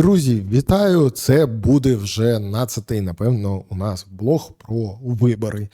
Друзі, вітаю! Це буде вже нацятий, напевно, у нас блог про вибори.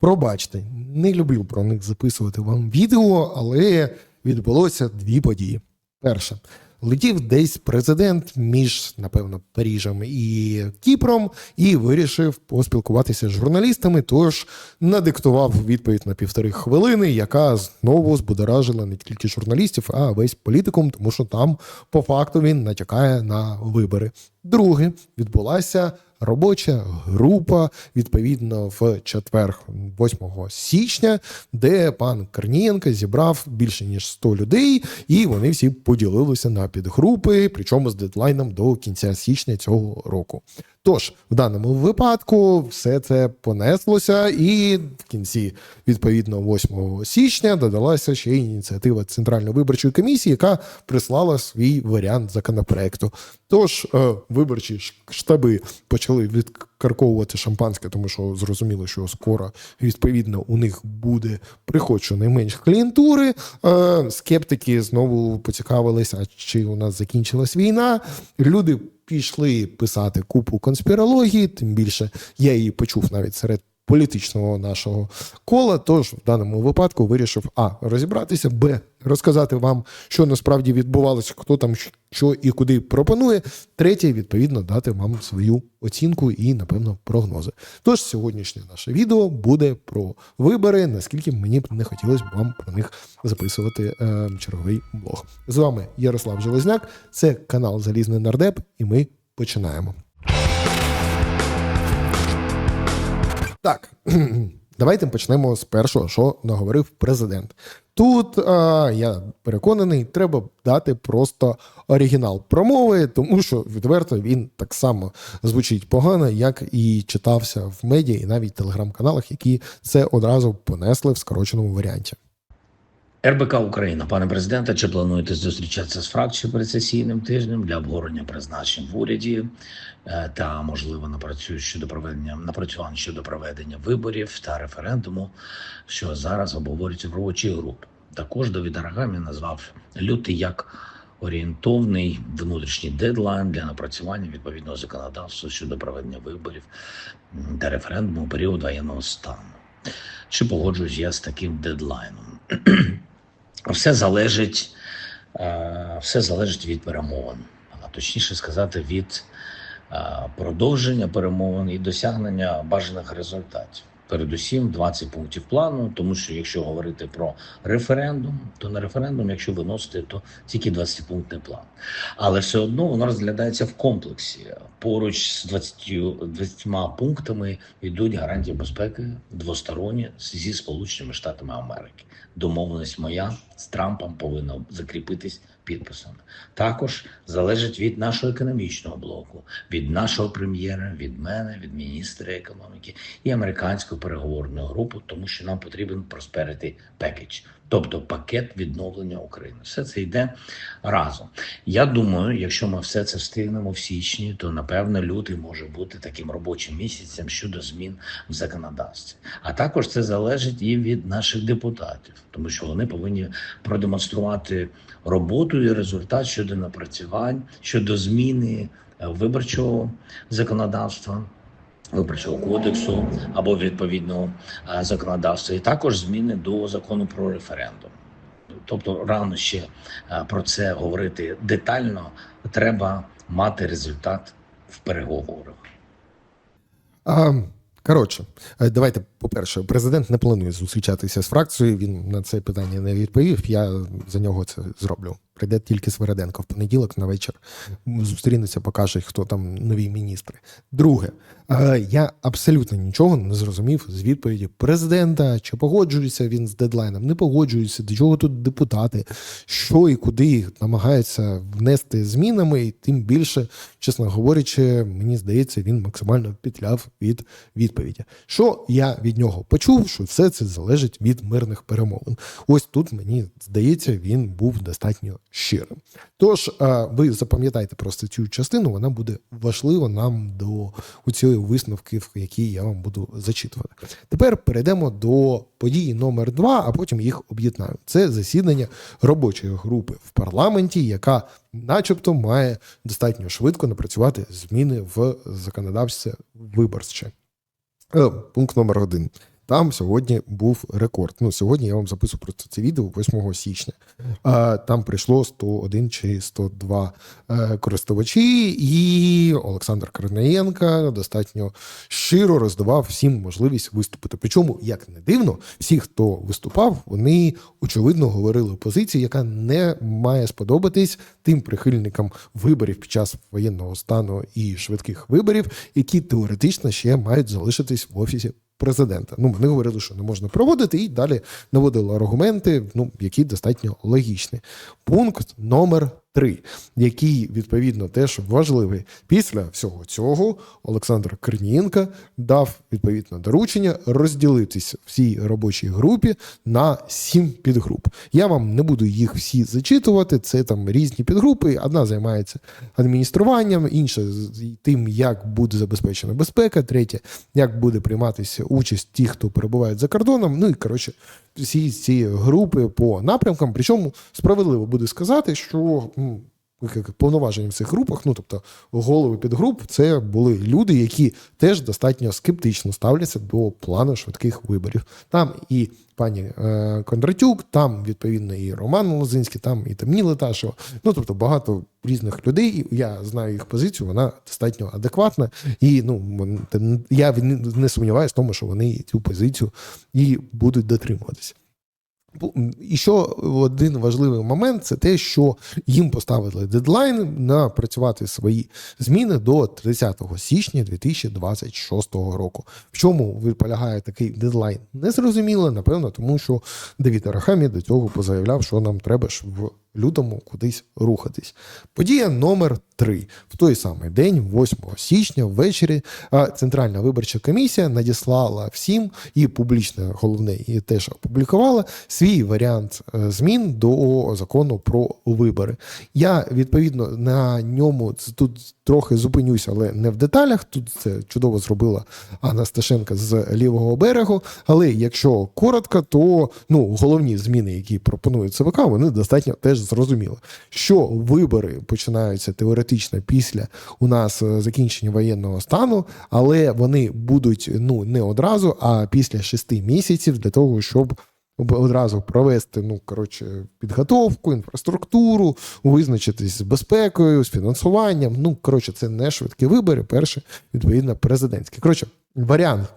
Пробачте, не люблю про них записувати вам відео, але відбулося дві події. Перша. Летів десь президент між, напевно, Паріжем і Кіпром і вирішив поспілкуватися з журналістами. Тож надиктував відповідь на півтори хвилини, яка знову збудоражила не тільки журналістів, а весь політикум, тому що там по факту він натякає на вибори. Друге відбулася робоча група відповідно в четвер, 8 січня, де пан Корнієнко зібрав більше ніж 100 людей, і вони всі поділилися на підгрупи, причому з дедлайном до кінця січня цього року. Тож, в даному випадку все це понеслося, і в кінці, відповідно, 8 січня додалася ще ініціатива Центральної виборчої комісії, яка прислала свій варіант законопроекту. Тож е, виборчі штаби почали відкарковувати шампанське, тому що зрозуміло, що скоро відповідно у них буде приход щонайменш клієнтури. Е, скептики знову поцікавилися, чи у нас закінчилась війна. Люди пішли писати купу конспірології, тим більше я її почув навіть серед політичного нашого кола. Тож в даному випадку вирішив а розібратися, б розказати вам, що насправді відбувалося, хто там що і куди пропонує. Третє, відповідно, дати вам свою оцінку і, напевно, прогнози. Тож сьогоднішнє наше відео буде про вибори, наскільки мені б не хотілося вам про них записувати е, черговий блог. З вами Ярослав Железняк, це канал Залізний Нардеп, і ми починаємо. Так, давайте почнемо з першого, що наговорив президент. Тут а, я переконаний, треба дати просто оригінал промови, тому що відверто він так само звучить погано, як і читався в медіа і навіть телеграм-каналах, які це одразу понесли в скороченому варіанті. РБК Україна, пане президенте, чи плануєте зустрічатися з фракцією перед сесійним тижнем для обговорення призначень в уряді е, та можливо напрацюють щодо проведення напрацювань щодо проведення виборів та референдуму, що зараз обговорюється в робочій групі. Також Давид Арагамі назвав лютий як орієнтовний внутрішній дедлайн для напрацювання відповідного законодавства щодо проведення виборів та референдуму у період воєнного стану. Чи погоджуюсь я з таким дедлайном? Все залежить, е, все залежить від перемовин, а точніше сказати, від е, продовження перемовин і досягнення бажаних результатів. Передусім 20 пунктів плану, тому що якщо говорити про референдум, то на референдум, якщо виносити, то тільки 20-пунктний план. Але все одно воно розглядається в комплексі. Поруч з 20, 20 пунктами йдуть гарантії безпеки двосторонні зі Сполученими Штатами Америки. Домовленість моя з Трампом повинна закріпитись підписами. Також залежить від нашого економічного блоку, від нашого прем'єра, від мене, від міністра економіки і американської переговорної групи, тому що нам потрібен prosperity package, тобто пакет відновлення України. Все це йде разом. Я думаю, якщо ми все це встигнемо в січні, то напевно лютий може бути таким робочим місяцем щодо змін в законодавстві. А також це залежить і від наших депутатів, тому що вони повинні продемонструвати роботу і результат щодо напрацювань, щодо зміни е, виборчого законодавства. Виборчого кодексу або відповідного е, законодавства, і також зміни до закону про референдум. Тобто рано ще е, про це говорити детально. Треба мати результат в переговорах. А, коротше, е, давайте, по-перше, президент не планує зустрічатися з фракцією. Він на це питання не відповів. Я за нього це зроблю. Прийде тільки Свереденко в понеділок на вечір. Зустрінеться, покаже, хто там нові міністри. Друге, е, я абсолютно нічого не зрозумів з відповіді президента. Чи погоджується він з дедлайном? Не погоджується. До чого тут депутати? Що і куди намагаються внести змінами, і тим більше, чесно говорячи, мені здається, він максимально петляв від відповіді. Що я від нього почув, що все це залежить від мирних перемовин. Ось тут мені здається, він був достатньо щирим. Тож ви запам'ятайте просто цю частину, вона буде важлива нам до у цієї висновки, в якій я вам буду зачитувати. Тепер перейдемо до події номер два, а потім їх об'єднаю. Це засідання робочої групи в парламенті, яка, начебто, має достатньо швидко напрацювати зміни в законодавстві виборче. Е, Пункт номер один. Там сьогодні був рекорд. Ну, сьогодні я вам записую просто це відео 8 січня. Там прийшло 101 чи 102 е, користувачі, і Олександр Корнієнко достатньо щиро роздавав всім можливість виступити. Причому, як не дивно, всі, хто виступав, вони очевидно говорили позицію, яка не має сподобатись тим прихильникам виборів під час воєнного стану і швидких виборів, які теоретично ще мають залишитись в офісі президента. Ну, вони говорили, що не можна проводити, і далі наводили аргументи, ну, які достатньо логічні. Пункт номер три, який відповідно теж важливий. Після всього цього Олександр Корнієнко дав відповідне доручення розділитись всій робочій групі на сім підгруп. Я вам не буду їх всі зачитувати. Це там різні підгрупи. Одна займається адмініструванням, інша тим, як буде забезпечена безпека, третя, як буде прийматися участь ті, хто перебувають за кордоном. Ну і коротше, всі ці групи по напрямкам. Причому справедливо буде сказати, що м, як повноваження в цих групах, ну тобто голови підгруп, це були люди, які теж достатньо скептично ставляться до плану швидких виборів. Там і пані е, Кондратюк, там відповідно і Роман Лозинський, там і Тамні Леташева. Ну тобто багато різних людей. Я знаю їх позицію, вона достатньо адекватна. І ну я не сумніваюся в тому, що вони цю позицію і будуть дотримуватися. І ще один важливий момент це те, що їм поставили дедлайн на працювати свої зміни до 30 січня 2026 року. В чому полягає такий дедлайн? Незрозуміло, напевно, тому що Девід Арахамі до цього позаявляв, що нам треба ж в лютому кудись рухатись. Подія номер 3. В той самий день, 8 січня, ввечері, Центральна виборча комісія надіслала всім і публічно головне і теж опублікувала свій варіант е, змін до закону про вибори. Я відповідно на ньому тут трохи зупинюся, але не в деталях. Тут це чудово зробила Анна Сташенка з лівого берегу. Але якщо коротко, то ну головні зміни, які пропонує ЦВК, вони достатньо теж зрозуміли, що вибори починаються теоретично після у нас е, закінчення воєнного стану, але вони будуть ну не одразу, а після шести місяців для того, щоб одразу провести ну коротше підготовку, інфраструктуру, визначитись з безпекою, з фінансуванням. Ну коротше, це не швидкі вибори. Перше відповідно президентські. Коротше, варіант.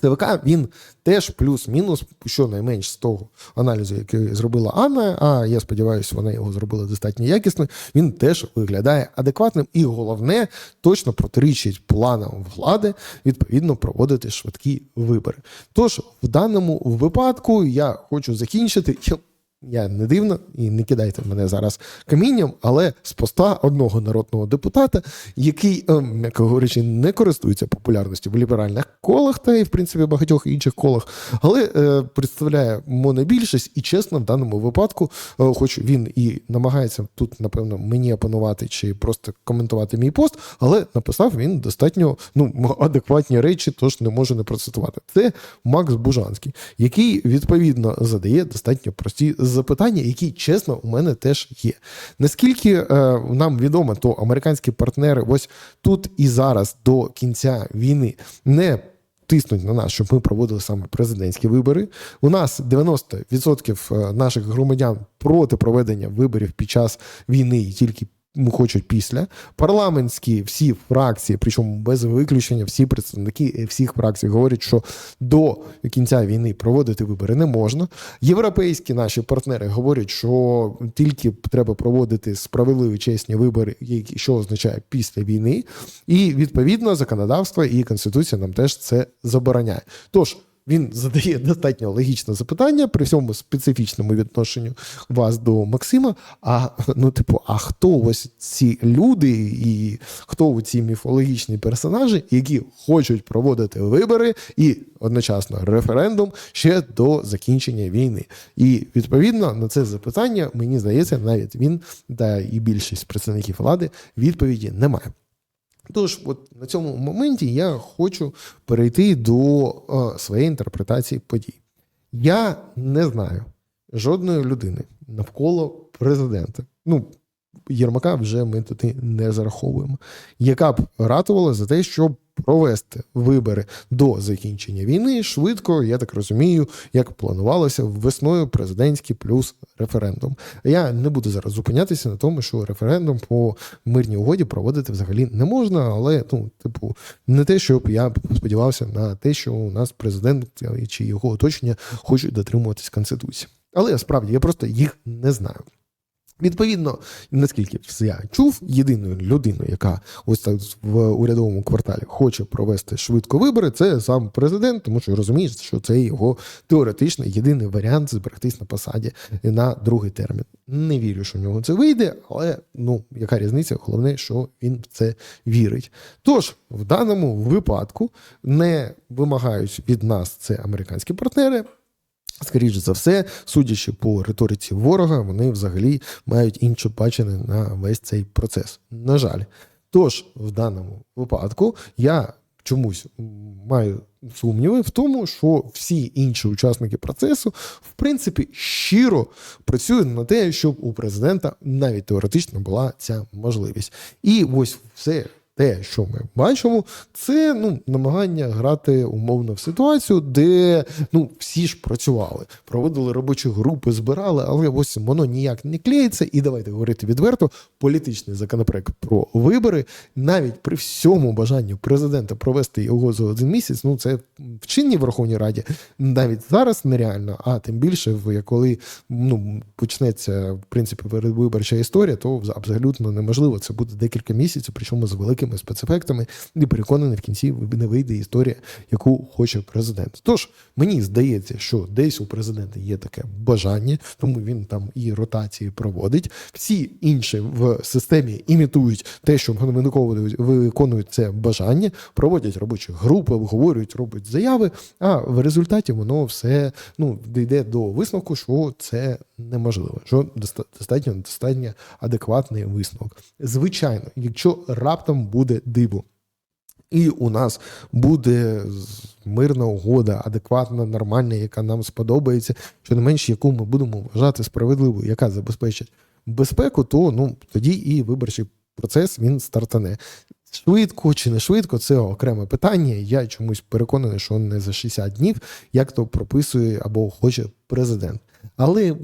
ЦВК він теж плюс-мінус, щонайменш з того аналізу, який зробила Анна. А я сподіваюся, вона його зробила достатньо якісно. Він теж виглядає адекватним і головне точно протирічить планам влади відповідно проводити швидкі вибори. Тож в даному випадку я хочу закінчити. Я- Я не дивно і не кидайте мене зараз камінням, але з поста одного народного депутата, який, ем, м'яко говорячи, не користується популярністю в ліберальних колах та і в принципі багатьох інших колах, але е, представляє монобільшість, і чесно, в даному випадку, е, хоч він і намагається тут, напевно, мені опанувати чи просто коментувати мій пост, але написав він достатньо ну, адекватні речі, тож не можу не процитувати. Це Макс Бужанський, який відповідно задає достатньо прості запитання, які чесно у мене теж є. Наскільки е, нам відомо, то американські партнери ось тут і зараз до кінця війни не. Тиснуть на нас, щоб ми проводили саме президентські вибори. У нас 90% наших громадян проти проведення виборів під час війни і тільки хочуть після. Парламентські всі фракції, причому без виключення, всі представники всіх фракцій говорять, що до кінця війни проводити вибори не можна. Європейські наші партнери говорять, що тільки треба проводити справедливі чесні вибори, що означає після війни, і відповідно законодавство і конституція нам теж це забороняє. Тож. Він задає достатньо логічне запитання при всьому специфічному відношенню вас до Максима. А ну, типу, а хто ось ці люди, і хто ці міфологічні персонажі, які хочуть проводити вибори і одночасно референдум ще до закінчення війни? І відповідно на це запитання, мені здається, навіть він та і більшість представників влади відповіді немає. Тож, от на цьому моменті я хочу перейти до е, своєї інтерпретації подій. Я не знаю жодної людини навколо президента. Ну, Єрмака вже ми туди не зараховуємо, яка б ратувала за те, щоб провести вибори до закінчення війни швидко, я так розумію, як планувалося весною президентський плюс референдум. Я не буду зараз зупинятися на тому, що референдум по мирній угоді проводити взагалі не можна, але ну, типу, не те, щоб я сподівався на те, що у нас президент чи його оточення хочуть дотримуватись конституції. Але справді я просто їх не знаю. Відповідно, наскільки я чув, єдиною людиною, яка ось так в урядовому кварталі хоче провести швидко вибори, це сам президент, тому що розумієш, що це його теоретично єдиний варіант зберегтись на посаді на другий термін. Не вірю, що в нього це вийде, але ну яка різниця? Головне, що він в це вірить. Тож в даному випадку не вимагають від нас це американські партнери. Скоріше за все, судячи по риториці ворога, вони взагалі мають інше бачення на весь цей процес. На жаль, тож в даному випадку я чомусь маю сумніви в тому, що всі інші учасники процесу, в принципі, щиро працюють на те, щоб у президента навіть теоретично була ця можливість. І ось все те, що ми бачимо, це ну, намагання грати умовно в ситуацію, де ну, всі ж працювали, проводили робочі групи, збирали, але ось воно ніяк не клеїться. І давайте говорити відверто, політичний законопроект про вибори, навіть при всьому бажанні президента провести його за один місяць, ну це в чинній Верховній Раді навіть зараз нереально, а тим більше, коли ну, почнеться в принципі передвиборча історія, то абсолютно неможливо. Це буде декілька місяців, причому з великими спецефектами, і переконаний в кінці не вийде історія, яку хоче президент. Тож мені здається, що десь у президента є таке бажання, тому він там і ротації проводить. Всі інші в системі імітують те, що виконують це бажання, проводять робочі групи, обговорюють, роблять заяви. А в результаті воно все ну дійде до висновку, що це неможливо, що достатньо достатньо адекватний висновок. Звичайно, якщо раптом буде диво. І у нас буде мирна угода, адекватна, нормальна, яка нам сподобається, що не менш, яку ми будемо вважати справедливою, яка забезпечить безпеку, то ну тоді і виборчий процес він стартане. Швидко чи не швидко, це окреме питання. Я чомусь переконаний, що не за 60 днів, як то прописує або хоче президент. Але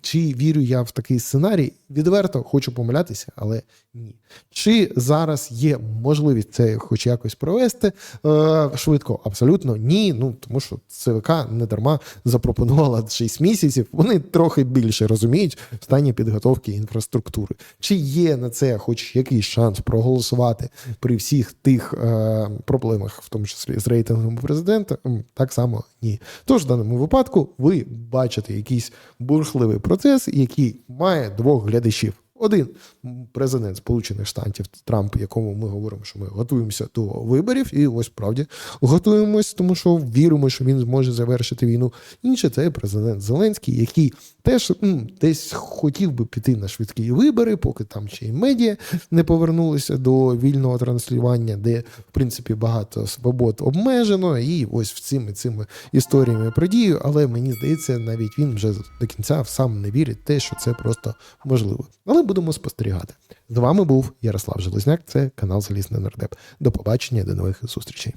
чи вірю я в такий сценарій? Відверто хочу помилятися, але ні. Чи зараз є можливість це хоч якось провести е, швидко? Абсолютно ні. Ну тому що ЦВК не дарма запропонувала 6 місяців. Вони трохи більше розуміють в стані підготовки інфраструктури. Чи є на це хоч якийсь шанс проголосувати при всіх тих е, проблемах, в тому числі з рейтингом президента? Так само ні. Тож в даному випадку ви бачите якийсь бурхливий процес, який має двох глядачів. Один президент Сполучених Штатів Трамп, якому ми говоримо, що ми готуємося до виборів, і ось справді готуємось, тому що віримо, що він зможе завершити війну. Інший це президент Зеленський, який теж м, десь хотів би піти на швидкі вибори, поки там ще й медіа не повернулися до вільного транслювання, де в принципі багато свобод обмежено, і ось в цими цими історіями про дію. Але мені здається, навіть він вже до кінця сам не вірить те, що це просто можливо. Але будемо спостерігати. З вами був Ярослав Железняк. Це канал Залізний Нардеп. До побачення, до нових зустрічей.